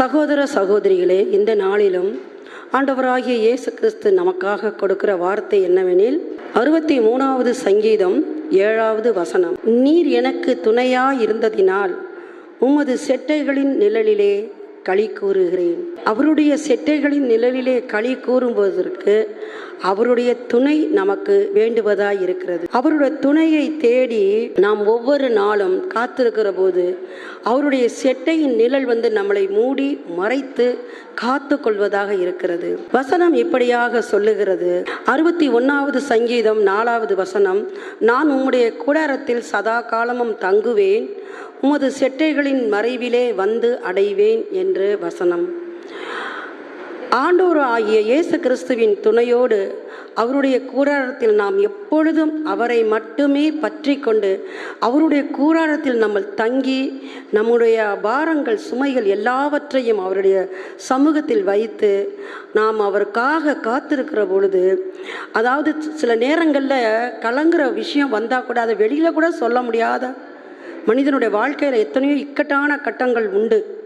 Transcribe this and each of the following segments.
சகோதர சகோதரிகளே இந்த நாளிலும் ஆண்டவராகிய இயேசு கிறிஸ்து நமக்காக கொடுக்கிற வார்த்தை என்னவெனில் அறுபத்தி மூணாவது சங்கீதம் ஏழாவது வசனம். நீர் எனக்கு துணையா இருந்ததினால் உமது செட்டைகளின் நிழலிலே களி கூறுகிறேன். அவருடைய செட்டைகளின் நிழலிலே களி கூறும்போதற்கு அவருடைய துணை நமக்கு வேண்டுவதாய் இருக்கிறது. அவருடைய துணையை தேடி நாம் ஒவ்வொரு நாளும் காத்திருக்கிற போது அவருடைய செட்டையின் நிழல் வந்து நம்மளை மூடி மறைத்து காத்து கொள்வதாக இருக்கிறது. வசனம் இப்படியாக சொல்லுகிறது. அறுபத்தி ஒன்னாவது சங்கீதம் நாலாவது வசனம் நான் உம்முடைய கூடாரத்தில் சதா காலமும் தங்குவேன் உமது செட்டைகளின் மறைவிலே வந்து அடைவேன் என்று வசனம். ஆண்டோர் ஆகிய இயேசு கிறிஸ்துவின் துணையோடு அவருடைய கூடாரத்தில் நாம் எப்பொழுதும் அவரை மட்டுமே பற்றி கொண்டு அவருடைய கூடாரத்தில் நம்ம தங்கி நம்முடைய பாரங்கள் சுமைகள் எல்லாவற்றையும் அவருடைய சமூகத்தில் வைத்து நாம் அவருக்காக காத்திருக்கிற பொழுது அதாவது சில நேரங்களில் கலங்குற விஷயம் வந்தால் கூட அதை வெளியில் கூட சொல்ல முடியாத மனிதனுடைய வாழ்க்கையில் எத்தனையோ இக்கட்டான கட்டங்கள் உண்டு.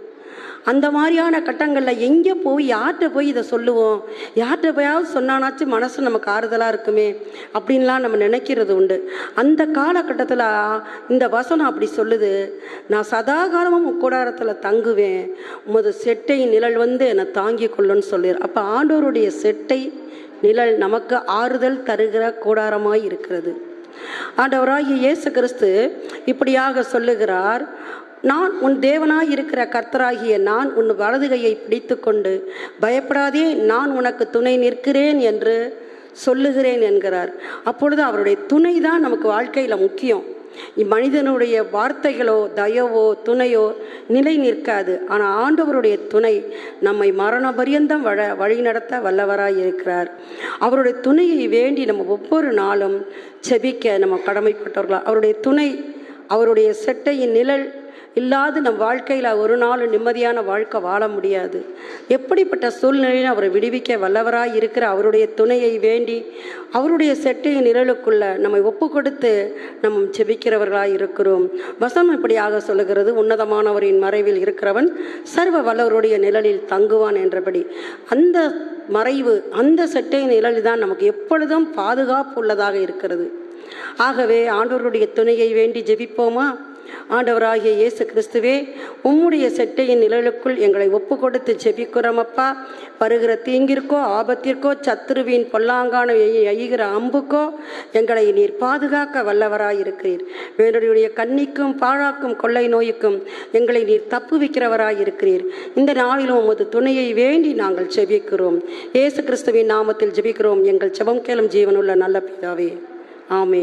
அந்த மாதிரியான கட்டங்களில் எங்கே போய் யார்கிட்ட போய் இதை சொல்லுவோம்? யார்கிட்ட போயாவது சொன்னானாச்சும் மனசு நமக்கு ஆறுதலாக இருக்குமே? அப்படின்லாம் நம்ம நினைக்கிறது உண்டு. அந்த காலகட்டத்தில் இந்த வசனம் அப்படி சொல்லுது நான் சதாகாலமும் கூடாரத்தில் தங்குவேன். உமது செட்டை நிழல் வந்து என்னை தாங்கி கொள்ளுன்னு சொல்லிடு அப்போ ஆண்டோருடைய செட்டை நிழல் நமக்கு ஆறுதல் தருகிற கூடாரமாய் இருக்கிறது. ஆண்டவராகிய இயேசு கிறிஸ்து இப்படியாக சொல்லுகிறார் நான் உன் தேவனாய் இருக்கிற கர்த்தராகிய நான் உன் வலதுகையை பிடித்து கொண்டு பயப்படாதே நான் உனக்கு துணை நிற்கிறேன் என்று சொல்லுகிறேன் என்கிறார். அப்பொழுது அவருடைய துணை தான் நமக்கு வாழ்க்கையில் முக்கியம். மனிதனுடைய வார்த்தைகளோ தயவோ துணையோ நிலை நிற்காது. ஆனால் ஆண்டவருடைய துணை நம்மை மரண பரியந்தம் வழ வழி நடத்த வல்லவராய் இருக்கிறார். அவருடைய துணையை வேண்டி நம்ம ஒவ்வொரு நாளும் செபிக்க நம்ம கடமைப்பட்டவர்களா அவருடைய துணை அவருடைய செட்டையின் நிழல் இல்லாது நம் வாழ்க்கையில் ஒரு நாள் நிம்மதியான வாழ்க்கை வாழ முடியாது. எப்படிப்பட்ட சூழ்நிலையில் அவரை விடுவிக்க வல்லவராய் இருக்கிற அவருடைய துணையை வேண்டி அவருடைய செட்டையின் நிழலுக்குள்ள நம்மை ஒப்பு கொடுத்து நம் செபிக்கிறவர்களாய் இருக்கிறோம். வசம் இப்படியாக சொல்லுகிறது உன்னதமானவரின் மறைவில் இருக்கிறவன் சர்வ வல்லவருடைய நிழலில் தங்குவான் என்றபடி. அந்த மறைவு அந்த செட்டையின் நிழல் தான் நமக்கு எப்பொழுதும் பாதுகாப்பு உள்ளதாக இருக்கிறது. ஆகவே ஆண்டோருடைய துணையை வேண்டி ஜெபிப்போமா? ஆண்டவராகிய இயேசு கிறிஸ்துவே உம்முடைய செட்டையின் நிழலுக்குள் எங்களை ஒப்பு கொடுத்து ஜெபிக்கிறோமப்பா வருகிற தீங்கிற்கோ ஆபத்திற்கோ சத்துருவின் பொல்லாங்கான எய்கிற அம்புக்கோ எங்களை நீர் பாதுகாக்க வல்லவராய் இருக்கிறீர் கண்ணிக்கும் பாழாக்கும் கொள்ளை நோய்க்கும் எங்களை நீர் தப்பு வைக்கிறவராயிருக்கிறீர். இந்த நாளிலும் உமது துணையை வேண்டி நாங்கள் ஜெபிக்கிறோம். இயேசு கிறிஸ்துவின் நாமத்தில் ஜெபிக்கிறோம். எங்கள் செபம் கேளும் ஜீவனுள்ள நல்ல பிதாவே. ஆமே